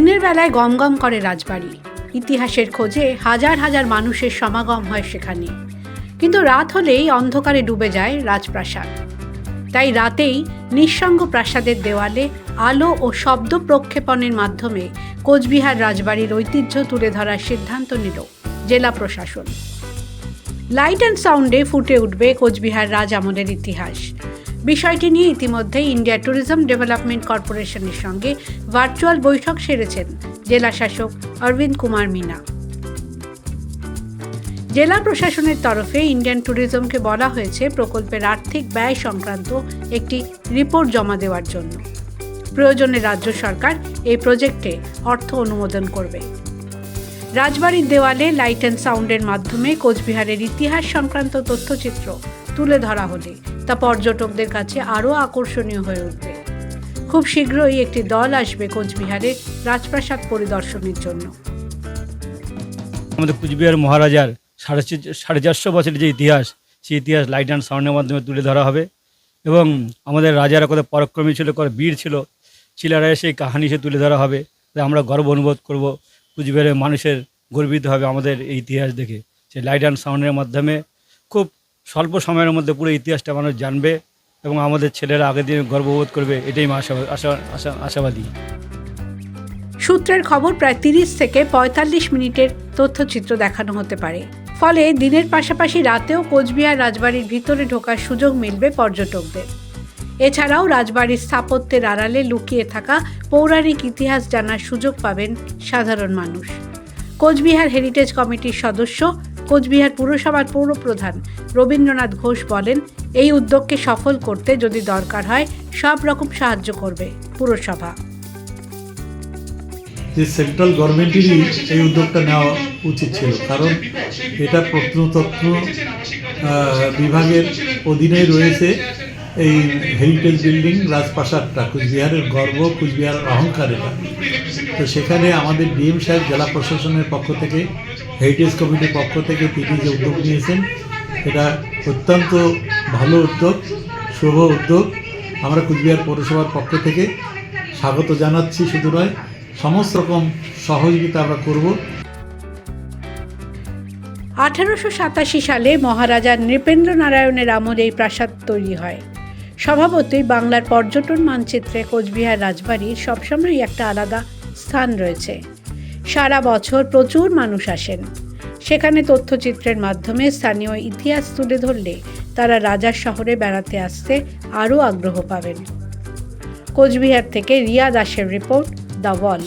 বেলায় গমগম করে রাজবাড়ি। ইতিহাসের খোঁজে হাজার হাজার মানুষের সমাগম হয় সেখানে। কিন্তু রাত হলেই অন্ধকারে ডুবে যায় রাজপ্রাসাদ। তাই রাতেই নিঃসঙ্গ প্রাসাদের দেওয়ালে আলো ও শব্দ প্রক্ষেপণের মাধ্যমে কোচবিহার রাজবাড়ির ঐতিহ্য তুলে ধরার সিদ্ধান্ত নিল জেলা প্রশাসন। লাইট অ্যান্ড সাউন্ডে ফুটে উঠবে কোচবিহার রাজ আমলের ইতিহাস। বিষয়টি নিয়ে ইতিমধ্যে ইন্ডিয়া ট্যুরিজম ডেভেলপমেন্ট কর্পোরেশনের সঙ্গে ভার্চুয়াল বৈঠক সেরেছেন জেলা শাসক অরবিন্দ কুমার মিনা। জেলা প্রশাসনের তরফে ইন্ডিয়ান ট্যুরিজমকে বলা হয়েছে প্রকল্পের আর্থিক ব্যয় সংক্রান্ত একটি রিপোর্ট জমা দেওয়ার জন্য। প্রয়োজনে রাজ্য সরকার এই প্রজেক্টে অর্থ অনুমোদন করবে। রাজবাড়ির দেওয়ালে লাইট অ্যান্ড সাউন্ডের মাধ্যমে কোচবিহারের ইতিহাস সংক্রান্ত তথ্যচিত্র তুলে ধরা হলে, তা পর্যটকদের কাছে আরও আকর্ষণীয় হয়ে উঠবে। খুব শীঘ্রই একটি দল আসবে কোচবিহারে রাজপ্রাসাদ পরিদর্শনের জন্য। আমাদের কুচবিহার মহারাজার সাড়ে সাড়ে চারশো বছরের যে ইতিহাস, সেই ইতিহাস লাইট অ্যান্ড সাউন্ডের মাধ্যমে তুলে ধরা হবে এবং আমাদের রাজারা কত পরাক্রমী ছিল, কত বীর ছিল ছিলারা সেই কাহানি সে তুলে ধরা হবে। আমরা গর্ব অনুভব করব, কুচবিহারের মানুষের গর্বিত হবে আমাদের এই ইতিহাস দেখে। সেই লাইট অ্যান্ড সাউন্ডের মাধ্যমে খুব স্বল্প সময়ের মধ্যে পুরো ইতিহাসটা মানুষ জানবে এবং আমাদের ছেলেরা আগের দিন গর্ববোধ করবে, এটাই আশাবাদী। সূত্রের খবর প্রায় তিরিশ থেকে পঁয়তাল্লিশ মিনিটের তথ্যচিত্র দেখানো হতে পারে। ফলে দিনের পাশাপাশি রাতেও কোচবিহার রাজবাড়ির ভিতরে ঢোকার সুযোগ মিলবে পর্যটকদের। এছাড়াও রাজবাড়ির স্থাপত্যের আড়ালে লুকিয়ে থাকা পৌরাণিক ইতিহাস জানার সুযোগ পাবেন সাধারণ মানুষ। কোচবিহার হেরিটেজ কমিটির সদস্য কোচবিহার পুরসভার পৌরপ্রধান রবীন্দ্রনাথ ঘোষ বলেন, এই উদ্যোগকে সফল করতে যদি দরকার হয়, সব রকম সাহায্য করবে পুরসভা। যে সেন্ট্রাল গভর্নমেন্টেরই এই উদ্যোগটা নেওয়া উচিত ছিল, কারণ এটা প্রত্নতত্ত্ব বিভাগের অধীনে রয়েছে। এই হেরিটেজ বিল্ডিং রাজপ্রাসাদটা কুচবিহারের গর্ব কুচবিহারের অহংকার এটা। তো সেখানে আমাদের ডিএম সাহেব জেলা প্রশাসনের পক্ষ থেকে হেরিটেজ কমিটির পক্ষ থেকে তিনি যে উদ্যোগ নিয়েছেন, এটা অত্যন্ত ভালো উদ্যোগ, শুভ উদ্যোগ। আমরা কুচবিহার পৌরসভার পক্ষ থেকে স্বাগত জানাচ্ছি, শুধু নয়, সমস্ত রকম সহযোগিতা আমরা করব। আঠারোশো সাতাশি সালে মহারাজা নৃপেন্দ্র নারায়ণের আমলে এই প্রাসাদ তৈরি হয়। স্বভাবতই বাংলার পর্যটন মানচিত্রে কোচবিহার রাজবাড়ির সবসময়ই একটা আলাদা স্থান রয়েছে। সারা বছর প্রচুর মানুষ আসেন। সেখানে তথ্যচিত্রের মাধ্যমে স্থানীয় ইতিহাস তুলে ধরলে তারা রাজার শহরে বেড়াতে আসতে আরও আগ্রহ পাবেন। কোচবিহার থেকে রিয়া দাসের রিপোর্ট দ্য ওয়াল।